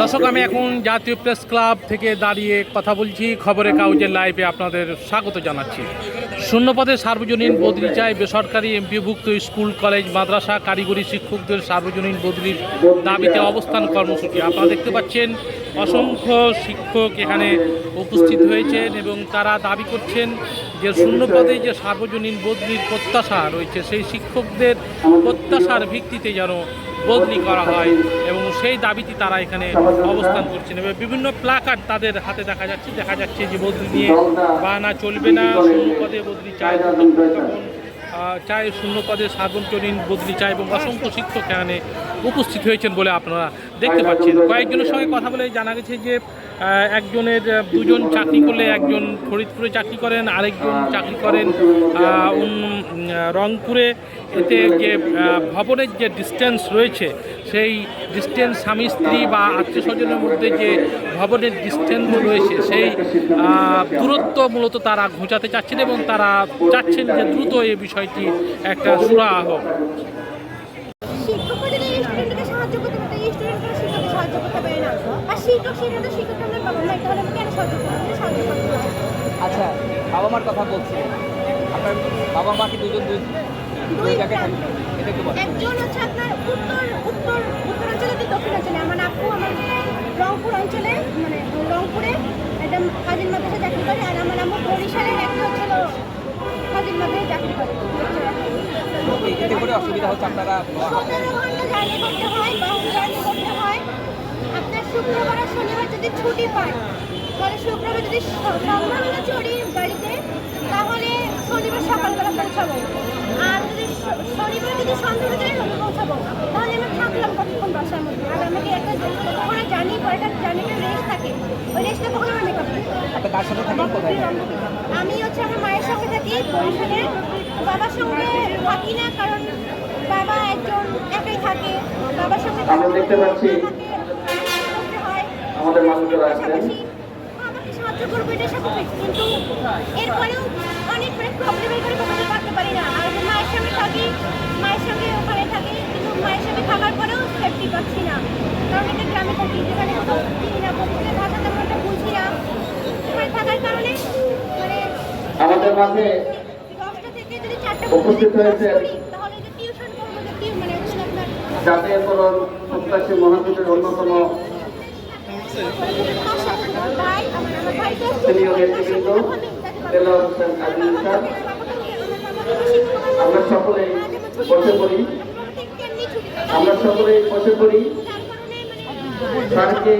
দর্শক, আমি এখন জাতীয় প্রেস ক্লাব থেকে দাঁড়িয়ে কথা বলছি। খবরের কাগজের লাইভে আপনাদের স্বাগত জানাচ্ছি। শূন্যপদে সার্বজনীন বদলি চায় বেসরকারি এমপিভুক্ত স্কুল, কলেজ, মাদ্রাসা, কারিগরি শিক্ষকদের সার্বজনীন বদলির দাবিতে অবস্থান কর্মসূচি। আপনারা দেখতে পাচ্ছেন অসংখ্য শিক্ষক এখানে উপস্থিত হয়েছেন এবং তারা দাবি করছেন যে শূন্যপদে যে সার্বজনীন বদলির প্রত্যাশা রয়েছে, সেই শিক্ষকদের প্রত্যাশার ভিত্তিতে যেন বদলি করা হয় এবং সেই দাবিতে তারা এখানে অবস্থান করছেন। এবং বিভিন্ন প্লাকার্ড তাদের হাতে দেখা যাচ্ছে দেখা যাচ্ছে যে বদলি নিয়ে বা না চলবে না, শূন্যপদে বদলি চায় চায় শূন্য পদে সার্বজনীন বদলি চায় এবং অসংখ্য শিক্ষক এখানে উপস্থিত হয়েছেন বলে আপনারা দেখতে পাচ্ছেন। কয়েকজনের সঙ্গে কথা বলে জানা গেছে যে একজনের দুজন চাকরি করলে একজন ফরিদপুরে চাকরি করেন আরেকজন চাকরি করেন রংপুরে। এতে যে ভবনের যে ডিস্টেন্স রয়েছে সেই ডিস্টেন্স স্বামী স্ত্রী বা আত্মীয় স্বজনের মধ্যে যে ভবনের ডিস্টেন্স রয়েছে সেই দূরত্ব মূলত তারা ঘোচাতে চাচ্ছেন এবং তারা চাচ্ছেন যে দ্রুত এই বিষয়টি একটা সুরাহা হোক। সাহায্য করতে পারে স্টুডেন্টরা শিক্ষককে সাহায্য করতে পারে না। আর শিক্ষক সেখানে শিক্ষককে আমরা মাই তাহলে আমরা কেন সাহায্য করব? সাহায্য করতে পারি আচ্ছা বাবা মার কথা বলছিলেন আপনার বাবা মা কি দুজন দুই দুই জায়গায় থাকেন এটা একটু বলেন। একজন হচ্ছে আপনার উত্তর উত্তর উত্তরাঞ্চলে কি দক্ষিণাঞ্চলে আমার আপু আমার রংপুর অঞ্চলে মানে রংপুরে একটা কাজিন মাদ্রাসা চাকরি করে আর আমার আম্মু বরিশালের একটা হচ্ছিল কাজিন মাদ্রাসায় চাকরি করে। এতে করে অসুবিধা হচ্ছে আপনারা? জার্নি করতে হয় বাহন জার্নি করতে হয়। আপনার শুক্রবার আর শনিবার যদি ছুটি পায় তাহলে শুক্রবার যদি স- সন্ধ্যাবেলা চড়ি গাড়িতে তাহলে শনিবার সকালবেলা পৌঁছাবো। আর যদি শনিবার যদি সন্ধ্যাবেলা চড়ি আমি পৌঁছাবো তাহলে আমি থাকলাম কতক্ষণ বাসার মধ্যে? আর আমাকে একটা কখনো জার্নি একটা জার্নিটা রেস্ট থাকে। ওই রেস্টটা কখনো আমি করি থাকেন? আমি হচ্ছে আমার মায়ের সঙ্গে থাকি বরিশালে বাবার সঙ্গে থাকি না কারণ বাবা একজন থাকে বাবার সঙ্গে আমরা দেখতে পাচ্ছি। আমাদের মানুষেরা আছেন। পাশাপাশি আমাকে সাহায্য করব এটা স্বাভাবিক কিন্তু এরপরেও অনেক মানে প্রবলেমের করে কখনো থাকতে পারি না আর মায়ের সঙ্গে থাকি মায়ের সঙ্গে ওখানে থাকি কিন্তু মায়ের সঙ্গে থাকার পরেও সেফটি পাচ্ছি না কারণ এটা গ্রামে থাকি যেখানে কোথাও চিনি না বন্ধুদের ভাষা তেমন একটা বুঝি না ওখানে থাকার কারণে মানে আমাদের মাঝে দশটা থেকে যদি চারটা উপস্থিত হয়েছে। তাহলে যে টিউশন করব যে টিউ মানে হচ্ছে আপনার জাতীয়করণ, প্রত্যাশী মহাজোটের অন্যতম সিনিয়র নেতৃবৃন্দ দেলোয়ার হোসেন কাজী ইরশাদ আমরা সকলেই বসে পড়ি। আমরা সকলেই বসে পড়ি। একসাথে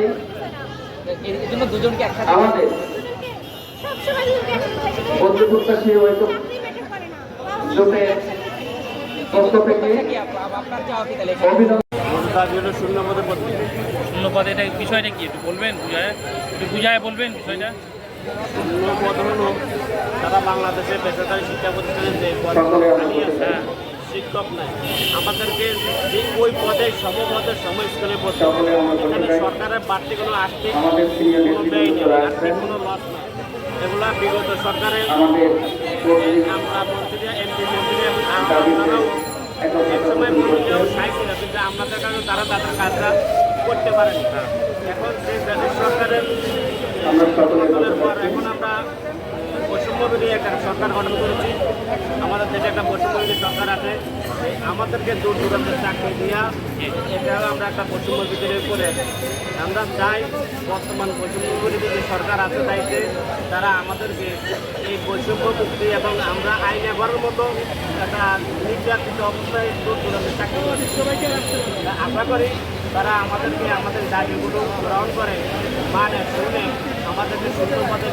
আমাদের বন্ধু প্রত্যাশী ঐক্য জোটের পক্ষ থেকে কি আপ- আপ- আপনার চাওয়া কি তাহলে এখানে? অভিনন্দন শূন্য পদে এটা বিষয়টা কি? একটু বলবেন বুঝায়? একটু বুঝায় বলবেন বিষয়টা? পদ হলো তারা বাংলাদেশের বেসরকারি শিক্ষা প্রতিষ্ঠানে যে হ্যাঁ শিক্ষক নাই। আমাদেরকে ওই পদে সমপদের সম স্কুলে বসতে হবে। সকলে আমরা বসে এখানে সরকারের বাড়তি কোনো আর্থিক আমাদের সিনিয়র কোনো ব্যয় নেই আর্থিক কোনো লস নেই। এগুলা বিগত সরকারের আমরা এমপি মন্ত্রী এবং দাবিতে এক একত্রিত সময় করতে মন্ত্রীরাও চাইছিল কিন্তু আমাদের কাছে তারা তাদের কাজটা করতে পারেনি এখন সেই সরকারের গঠনের পর এখন আমরা বৈষম্য বিরোধী একটা সরকার গঠন করেছি আমাদের দেশে একটা বৈষম্য সরকার আছে আমাদেরকে দূর দূরান্তের চাকরি দিয়া এটাও আমরা একটা বৈষম্য বিরোধী করে আমরা চাই বর্তমান বৈষম্য বিরোধী যে সরকার আছে তাইতে তারা আমাদেরকে বৈষম্য মুক্তি এবং আমরা আইন করার মতো একটা নির্যাতিত অবস্থায় দূর দূরান্তের চাকরি আশা করি তারা আমাদেরকে, আমাদের দাবিগুলো গ্রহণ করে মানে শুনে আমাদেরকে সুন্দর পথে